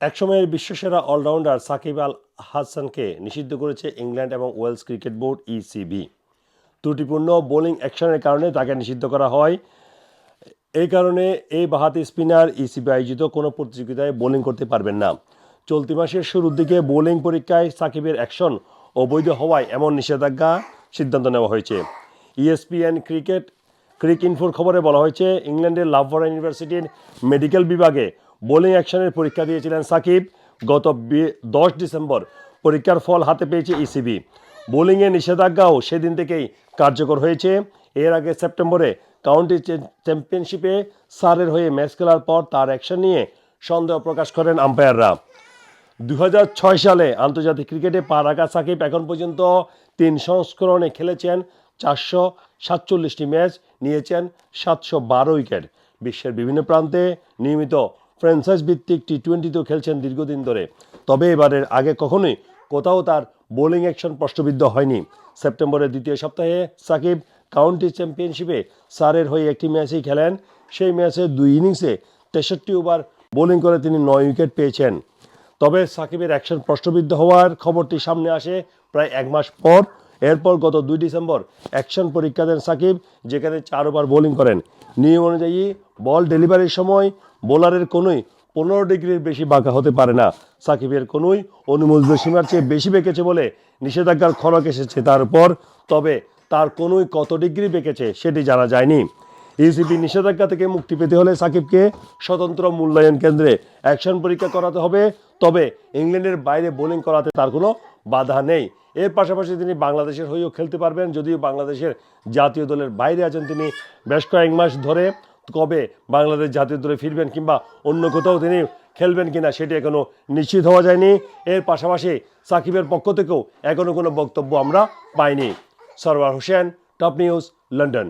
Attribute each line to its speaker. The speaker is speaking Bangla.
Speaker 1: একসময়ের বিশ্বসেরা অলরাউন্ডার সাকিব আল হাসানকে নিষিদ্ধ করেছে ইংল্যান্ড এবং ওয়েলস ক্রিকেট বোর্ড ইসিবি ত্রুটিপূর্ণ বোলিং অ্যাকশনের কারণে তাকে নিষিদ্ধ করা হয়। এই কারণে এই বাহাতি স্পিনার ইসিবি আয়োজিত কোনো প্রতিযোগিতায় বোলিং করতে পারবেন না। চলতি মাসের শুরুর দিকে বোলিং পরীক্ষায় সাকিবের অ্যাকশন অবৈধ হওয়ায় এমন নিষেধাজ্ঞা সিদ্ধান্ত নেওয়া হয়েছে। E ইএসপিএন ক্রিকেট, ক্রিক ইনফোর খবরে বলা হয়েছে, ইংল্যান্ডের লাভরা ইউনিভার্সিটির মেডিকেল বিভাগে বোলিং অ্যাকশনের পরীক্ষা দিয়েছিলেন সাকিব। গত দশ ডিসেম্বর পরীক্ষার ফল হাতে পেয়েছে ইসিবি। বোলিংয়ে নিষেধাজ্ঞাও সেদিন থেকেই কার্যকর হয়েছে। এর আগে সেপ্টেম্বরে কাউন্টি চ্যাম্পিয়নশিপে সারের হয়ে ম্যাচ খেলার পর তার অ্যাকশন নিয়ে সন্দেহ প্রকাশ করেন আম্পায়াররা। দু হাজার ছয় সালে আন্তর্জাতিক ক্রিকেটে পা রাখা সাকিব এখন পর্যন্ত তিন সংস্করণে খেলেছেন চারশো সাতচল্লিশটি ম্যাচ, নিয়েছেন সাতশো বারো উইকেট। বিশ্বের বিভিন্ন প্রান্তে নিয়মিত ফ্র্যাঞ্চাইজ ভিত্তিক টি টোয়েন্টিতেও খেলছেন দীর্ঘদিন ধরে। তবে এবারের আগে কখনোই কোথাও তার বোলিং অ্যাকশন প্রশ্নবিদ্ধ হয়নি। সেপ্টেম্বরের দ্বিতীয় সপ্তাহে সাকিব কাউন্টি চ্যাম্পিয়নশিপে সারের হয়ে একটি ম্যাচেই খেলেন। সেই ম্যাচে দুই ইনিংসে তেষট্টি ওভার বোলিং করে তিনি নয় উইকেট পেয়েছেন। তবে সাকিবের অ্যাকশন প্রশ্নবিদ্ধ হওয়ার খবরটি সামনে আসে প্রায় এক মাস পর। এরপর গত দুই ডিসেম্বর অ্যাকশন পরীক্ষা দেন সাকিব, যেখানে চার ওভার বোলিং করেন। নিয়ম অনুযায়ী বল ডেলিভারির সময় বোলারের কোনোই পনেরো ডিগ্রির বেশি বাঁকা হতে পারে না। সাকিবের কোনোই অনুমোদিত সীমার চেয়ে বেশি বেঁকেছে বলে নিষেধাজ্ঞার খড়ক এসেছে তার উপর, তবে তার কোনোই কত ডিগ্রি বেঁকেছে সেটি জানা যায়নি। ইসিবি নিষেধাজ্ঞা থেকে মুক্তি পেতে হলে সাকিবকে স্বতন্ত্র মূল্যায়ন কেন্দ্রে অ্যাকশন পরীক্ষা করাতে হবে, তবে ইংল্যান্ডের বাইরে বোলিং করাতে তার কোনো বাধা নেই। এর পাশাপাশি তিনি বাংলাদেশের হয়েও খেলতে পারবেন, যদিও বাংলাদেশের জাতীয় দলের বাইরে আছেন তিনি। বেশ কয়েক মাস ধরে কবে বাংলাদেশ জাতীয় দলে ফিরবেন কিংবা অন্য কোথাও তিনি খেলবেন কিনা সেটি এখনও নিশ্চিত হওয়া যায়নি। এর পাশাপাশি সাকিবের পক্ষ থেকেও এখনও কোনো বক্তব্য আমরা পাইনি। Sarwar Hossain, top news, London.